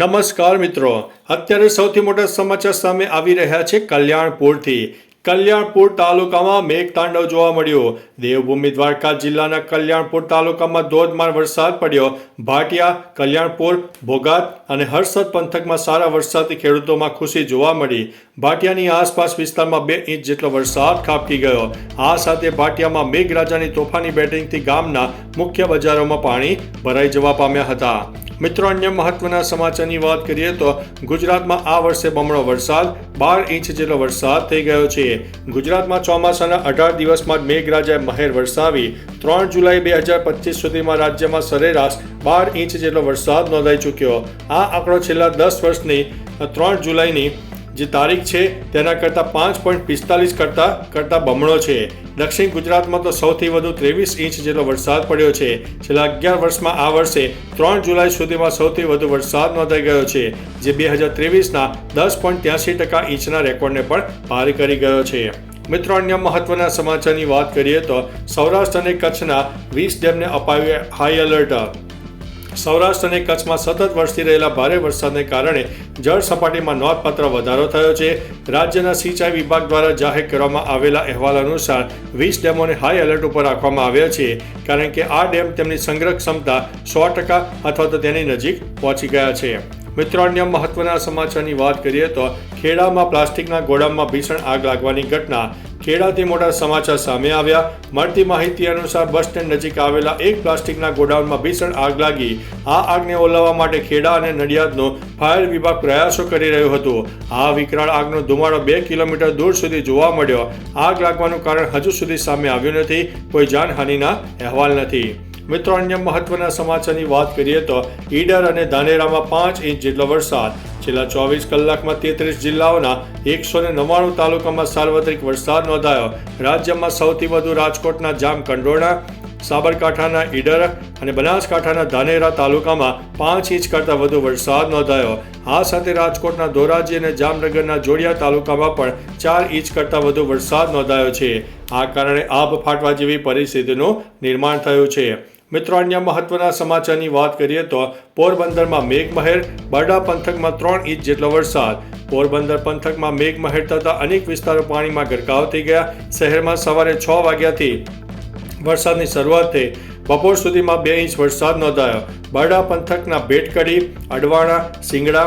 નમસ્કાર મિત્રો. અત્યારે સૌથી મોટા સમાચાર સામે આવી રહ્યા છે કલ્યાણપુરથી. કલ્યાણપુર તાલુકામાં મેઘતાંડવ જોવા મળ્યો. દેવભૂમિ દ્વારકા જિલ્લાના કલ્યાણપુર તાલુકામાં ધોધમાર વરસાદ પડ્યો. ભાટિયા, કલ્યાણપુર, ભોગાત અને હર્ષદ પંથકમાં સારા વરસાદથી ખેડૂતોમાં ખુશી જોવા મળી. ભાટિયાની આસપાસ વિસ્તારમાં બે ઇંચ જેટલો વરસાદ ખાબકી ગયો. આ સાથે ભાટિયામાં મેઘરાજાની તોફાની બેટિંગથી ગામના મુખ્ય બજારોમાં પાણી ભરાઈ જવા પામ્યા હતા. મિત્રો, અન્ય મહત્વના સમાચારની વાત કરીએ તો ગુજરાતમાં આ વર્ષે બમણો વરસાદ, બાર ઇંચ જેટલો વરસાદ થઈ ગયો છે. ગુજરાતમાં ચોમાસાના અઢાર દિવસમાં જ મેઘરાજાએ મહેર વરસાવી. ત્રણ જુલાઈ બે હજાર પચીસ સુધીમાં રાજ્યમાં સરેરાશ બાર ઇંચ જેટલો વરસાદ નોંધાઈ ચૂક્યો. આ આંકડો છેલ્લા દસ વર્ષની ત્રણ જુલાઈની જે તારીખ છે તેના કરતાં પાંચ પોઈન્ટ પિસ્તાલીસ કરતાં કરતાં બમણો છે. દક્ષિણ ગુજરાતમાં તો સૌથી વધુ ત્રેવીસ ઇંચ જેટલો વરસાદ પડ્યો છે. છેલ્લા અગિયાર વર્ષમાં આ વર્ષે ત્રણ જુલાઈ સુધીમાં સૌથી વધુ વરસાદ નોંધાઈ ગયો છે, જે બે હજાર ત્રેવીસના દસ પોઈન્ટ ત્યાસી ટકા ઇંચના રેકોર્ડને પણ પાર કરી ગયો છે. મિત્રો, અન્ય મહત્વના સમાચારની વાત કરીએ તો સૌરાષ્ટ્ર અને કચ્છના વીસ ડેમને અપાવ્યું હાઈ એલર્ટ. સૌરાષ્ટ્ર અને કચ્છમાં સતત વરસી રહેલા ભારે વરસાદને કારણે જળ સપાટીમાં નોંધપાત્ર વધારો થયો છે. રાજ્યના સિંચાઈ વિભાગ દ્વારા જાહેર કરવામાં આવેલા અહેવાલ અનુસાર વીસ ડેમોને હાઈ એલર્ટ ઉપર રાખવામાં આવ્યા છે. કારણ કે આ ડેમ તેમની સંગ્રહ ક્ષમતા સો ટકા અથવા તો તેની નજીક પહોંચી ગયા છે. મિત્રો, અન્ય મહત્વના સમાચારની વાત કરીએ તો ખેડામાં પ્લાસ્ટિકના ગોડાઉનમાં ભીષણ આગ લાગવાની ઘટના. ખેડાથી મોટા સમાચાર સામે આવ્યા. મળતી માહિતી અનુસાર બસ સ્ટેન્ડ નજીક આવેલા એક પ્લાસ્ટિકના ગોડાઉનમાં ભીષણ આગ લાગી. આ આગને ઓલવવા માટે ખેડા અને નડિયાદનો ફાયર વિભાગ પ્રયાસો કરી રહ્યો હતો. આ વિકરાળ આગનો ધુમાડો બે કિલોમીટર દૂર સુધી જોવા મળ્યો. આગ લાગવાનું કારણ હજુ સુધી સામે આવ્યું નથી. કોઈ જાનહાનિના અહેવાલ નથી. મિત્રો, અન્ય મહત્વના સમાચારની વાત કરીએ તો ઈડર અને ધાનેરામાં પાંચ ઇંચ જેટલો વરસાદ. છેલ્લા ચોવીસ કલાકમાં તેત્રીસ જિલ્લાઓના એકસો ને નવ્વાણું તાલુકામાં સાર્વત્રિક વરસાદ નોંધાયો. રાજ્યમાં સૌથી વધુ રાજકોટના જામકંડોરણા, સાબરકાંઠાના ઈડર અને બનાસકાંઠાના ધાનેરા તાલુકામાં પાંચ ઇંચ કરતાં વધુ વરસાદ નોંધાયો. આ સાથે રાજકોટના ધોરાજી અને જામનગરના જોડિયા તાલુકામાં પણ ચાર ઇંચ કરતાં વધુ વરસાદ નોંધાયો છે. આ કારણે આભ ફાટવા જેવી પરિસ્થિતિનું નિર્માણ થયું છે. મિત્રો, અન્ય મહત્વના સમાચારની વાત કરીએ તો પોરબંદરમાં મેઘમહેર, બરડા પંથકમાં ત્રણ ઇંચ જેટલો વરસાદ. પોરબંદર પંથકમાં મેઘમહેર થતાં અનેક વિસ્તારો પાણીમાં ગરકાવ થઈ ગયા. શહેરમાં સવારે છ વાગ્યાથી વરસાદની શરૂઆત થઈ. બપોર સુધીમાં બે ઇંચ વરસાદ નોંધાયો. બરડા પંથકના બેટકડી, અડવાણા, સિંગડા,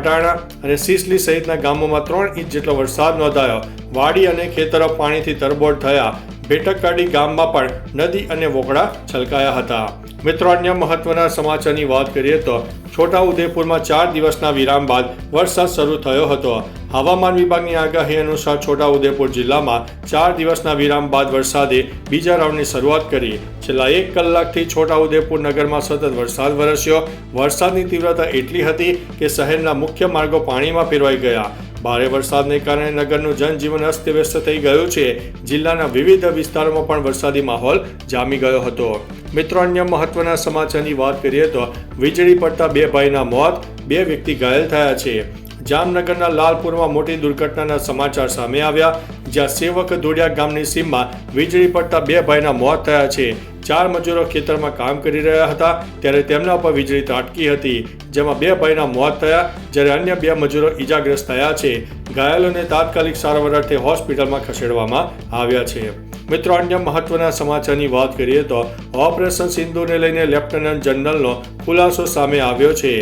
અટાણા અને સિસલી સહિતના ગામોમાં ત્રણ ઇંચ જેટલો વરસાદ નોંધાયો. વાડી અને ખેતરો પાણીથી તરબોળ થયા. બેટકકાડી ગામમાં પણ નદી અને વોકડા છલકાયા હતા. મિત્રો, અન્ય મહત્વના સમાચારની વાત કરીએ તો છોટા ઉદેપુરમાં ચાર દિવસના વિરામ બાદ વરસાદ શરૂ થયો હતો. હવામાન વિભાગની આગાહી અનુસાર છોટા ઉદેપુર જિલ્લામાં ચાર દિવસના વિરામ બાદ વરસાદે બીજા રાઉન્ડની શરૂઆત કરી. છેલ્લા એક કલાકથી છોટા ઉદેપુર નગરમાં સતત વરસાદ વરસ્યો. વરસાદની તીવ્રતા એટલી હતી કે શહેરના મુખ્ય માર્ગો પાણીમાં ફેરવાઈ ગયા. ભારે વરસાદને કારણે નગરનું જનજીવન અસ્તવ્યસ્ત થઈ ગયું છે. જિલ્લાના વિવિધ વિસ્તારોમાં પણ વરસાદી માહોલ જામી ગયો હતો. મિત્રો, અન્ય મહત્વના સમાચારની વાત કરીએ તો વીજળી પડતા બે ભાઈના મોત, બે વ્યક્તિ ઘાયલ થયા છે. જામનગરના લાલપુરમાં મોટી દુર્ઘટનાના સમાચાર સામે આવ્યા, જ્યાં સેવક ધોડિયા ગામની સીમમાં વીજળી પડતા બે ભાઈના મોત થયા છે. ચાર મજૂરો ખેતરમાં કામ કરી રહ્યા હતા, ત્યારે તેમના ઉપર વીજળી ત્રાટકી હતી, જેમાં બે ભાઈના મોત થયા, જ્યારે અન્ય બે મજૂરો ઈજાગ્રસ્ત થયા છે. ઘાયલોને તાત્કાલિક સારવાર અર્થે હોસ્પિટલમાં ખસેડવામાં આવ્યા છે. મિત્રો, અન્ય મહત્વના સમાચારની વાત કરીએ તો ઓપરેશન સિંધુને લઈને લેફ્ટનન્ટ જનરલનો ખુલાસો સામે આવ્યો છે.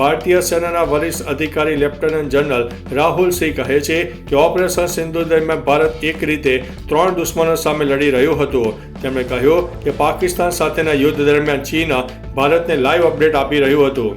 ભારતીય સેનાના વરિષ્ઠ અધિકારી લેફ્ટનન્ટ જનરલ રાહુલ સિંહ કહે છે કે ઓપરેશન સિંધુ દરમિયાન ભારત એક રીતે ત્રણ દુશ્મનો સામે લડી રહ્યું હતું. તેમણે કહ્યું કે પાકિસ્તાન સાથેના યુદ્ધ દરમિયાન ચીન ભારતને લાઈવ અપડેટ આપી રહ્યું હતું.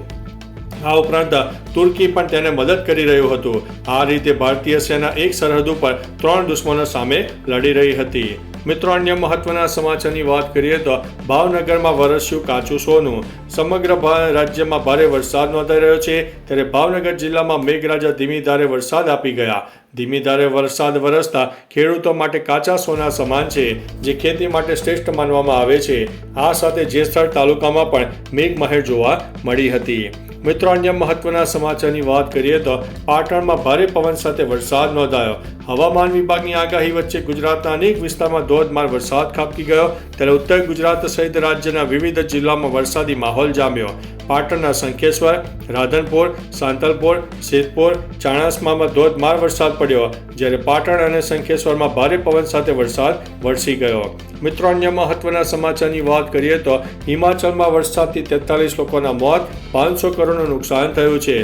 આ ઉપરાંત તુર્કી પણ તેને મદદ કરી રહ્યું હતું. આ રીતે ભારતીય સેના એક સરહદ ઉપર ત્રણ દુશ્મનો સામે લડી રહી હતી. મિત્રો, અન્ય મહત્વના સમાચારની વાત કરીએ તો ભાવનગરમાં વરસ્યું કાચું સોનું. સમગ્ર રાજ્યમાં ભારે વરસાદ નોંધાઈ રહ્યો છે. ત્યારે ભાવનગર જિલ્લામાં મેઘરાજા ધીમી ધારે વરસાદ આપી ગયા. ધીમી ધારે વરસાદ વરસતા ખેડૂતો માટે કાચા સોના સમાન છે, જે ખેતી માટે શ્રેષ્ઠ માનવામાં આવે છે. આ સાથે જેસર તાલુકામાં પણ મેઘમહેર જોવા મળી હતી. મિત્રો, અન્ય મહત્વના સમાચારની વાત કરીએ તો પાટણમાં ભારે પવન સાથે વરસાદ નોંધાયો. હવામાન વિભાગની આગાહી વચ્ચે ગુજરાતના અનેક વિસ્તારમાં ધોધમાર વરસાદ ખાબકી ગયો. ત્યારે ઉત્તર ગુજરાત સહિત રાજ્યના વિવિધ જિલ્લામાં વરસાદી માહોલ જામ્યો. પાટણના શંખેશ્વર રાધનપુર, સાંતલપુર, સિદ્ધપુર, ચાણસ્મામાં ધોધમાર વરસાદ પડ્યો, જ્યારે પાટણ અને શંખેશ્વરમાં ભારે પવન સાથે વરસાદ વરસી ગયો. મિત્રો, અન્ય મહત્વના સમાચારની વાત કરીએ તો હિમાચલમાં વરસાદથી તેતાલીસ લોકોના મોત, પાંચસો કરોડનું નુકસાન થયું છે.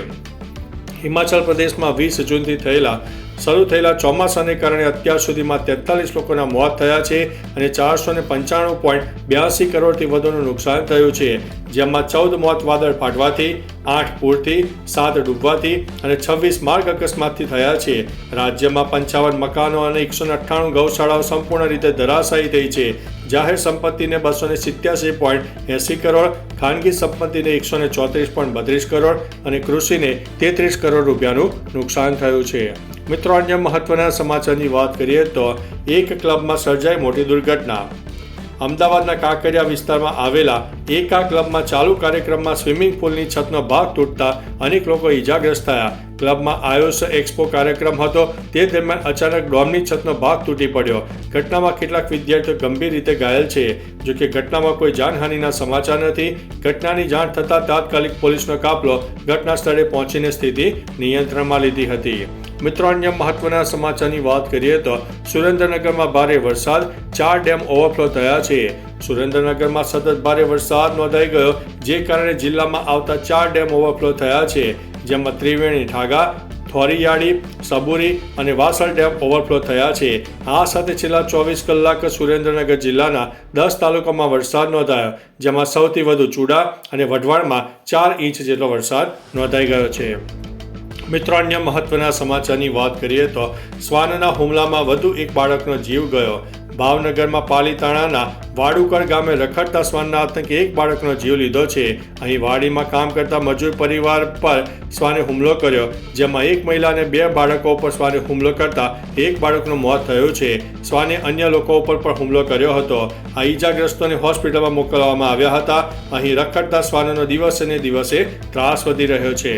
હિમાચલ પ્રદેશમાં વીસ જૂનથી થયેલા શરૂ થયેલા ચોમાસાને કારણે અત્યાર સુધીમાં તેતાલીસ લોકોના મોત થયા છે અને ચારસો ને પંચાણું પોઈન્ટ બ્યાસી કરોડથી વધુનું નુકસાન થયું છે. જેમાં ચૌદ મોત વાદળ ફાટવાથી, આઠ પૂરથી, સાત ડૂબવાથી અને છવ્વીસ માર્ગ અકસ્માતથી થયા છે. રાજ્યમાં પંચાવન મકાનો અને એકસો અઠ્ઠાણું ગૌશાળાઓ સંપૂર્ણ રીતે ધરાશાયી થઈ છે. જાહેર સંપત્તિને બસો ને સિત્યાસી પોઈન્ટ એંસી કરોડ, ખાનગી સંપત્તિને એકસો ને ચોત્રીસ પોઈન્ટ બત્રીસ કરોડ અને કૃષિને તેત્રીસ કરોડ રૂપિયાનું નુકસાન થયું છે. મિત્રો, અન્ય મહત્વના સમાચારની વાત કરીએ તો એક ક્લબમાં સર્જાઈ મોટી દુર્ઘટના. અમદાવાદના કાંકરિયા વિસ્તારમાં આવેલા એકા ક્લબમાં ચાલુ કાર્યક્રમમાં સ્વિમિંગ પુલની છતનો ભાગ તૂટતા અનેક લોકો ઈજાગ્રસ્ત થયા. ક્લબમાં આયોસ એક્સપો કાર્યક્રમ હતો, તે દરમિયાન અચાનક ડોમની છતનો ભાગ તૂટી પડ્યો. ઘટનામાં કેટલાક વિદ્યાર્થીઓ ગંભીર રીતે ઘાયલ છે. જોકે ઘટનામાં કોઈ જાનહાનિના સમાચાર નથી. ઘટનાની જાણ થતાં તાત્કાલિક પોલીસનો કાફલો ઘટના સ્થળે પહોંચીને સ્થિતિ નિયંત્રણમાં લીધી હતી. મિત્રો, અન્ય મહત્વના સમાચારની વાત કરીએ તો સુરેન્દ્રનગરમાં ભારે વરસાદ, ચાર ડેમ ઓવરફ્લો થયા છે. સુરેન્દ્રનગરમાં સતત ભારે વરસાદ નોંધાઈ ગયો, જે કારણે જિલ્લામાં આવતા ચાર ડેમ ઓવરફ્લો થયા છે. જેમાં ત્રિવેણી ઠાગા થોરીયાળી, સબુરી અને વાસણ ડેમ ઓવરફ્લો થયા છે. આ સાથે છેલ્લા ચોવીસ કલાક સુરેન્દ્રનગર જિલ્લાના દસ તાલુકામાં વરસાદ નોંધાયો, જેમાં સૌથી વધુ ચૂડા અને વઢવાણમાં ચાર ઇંચ જેટલો વરસાદ નોંધાઈ ગયો છે. મિત્રો, અન્ય મહત્વના સમાચારની વાત કરીએ તો શ્વાનના હુમલામાં વધુ એક બાળકનો જીવ ગયો. ભાવનગરમાં પાલીતાણાના વાડુકર ગામે રખડતા શ્વાનના આતંકે એક બાળકનો જીવ લીધો છે. અહીં વાડીમાં કામ કરતા મજૂર પરિવાર પર શ્વાને હુમલો કર્યો, જેમાં એક મહિલા અને બે બાળકો પર શ્વાને હુમલો કરતા એક બાળકનું મોત થયું છે. શ્વાને અન્ય લોકો ઉપર પણ હુમલો કર્યો હતો. આ ઈજાગ્રસ્તોને હોસ્પિટલમાં મોકલવામાં આવ્યા હતા. અહીં રખડતા શ્વાનનો દિવસે ને દિવસે ત્રાસ વધી રહ્યો છે.